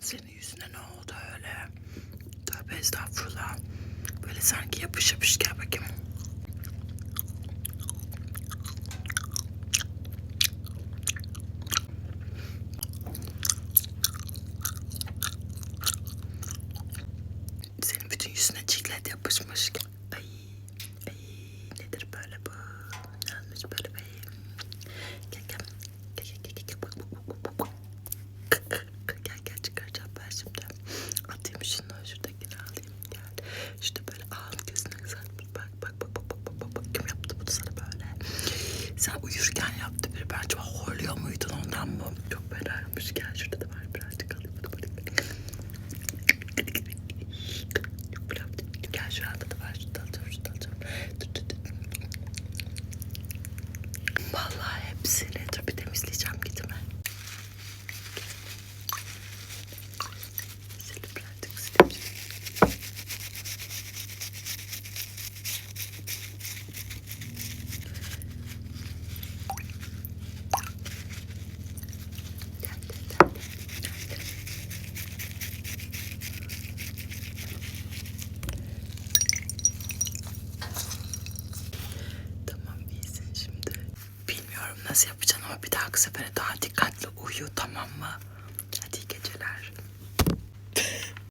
Senin yüzüne ne oldu öyle? Tövbe estağfurullah. Böyle sanki yapış yapış gel bakayım. Senin bütün yüzüne çiklet yapışmış. Sen uyurken yaptı biri. Bence horluyor muydun ondan mı? Çok merakmış. Gel şurada da var birazcık alayım. Gel şu da var. Şurada şurada alacağım. Vallahi hepsini. Dur bir temizleyeceğim gitme. Silip birazcık silip. Gel, gel, gel. Tamam iyisin şimdi. Bilmiyorum nasıl yapacaksın ama bir dahaki sefere daha dikkatli uyu tamam mı?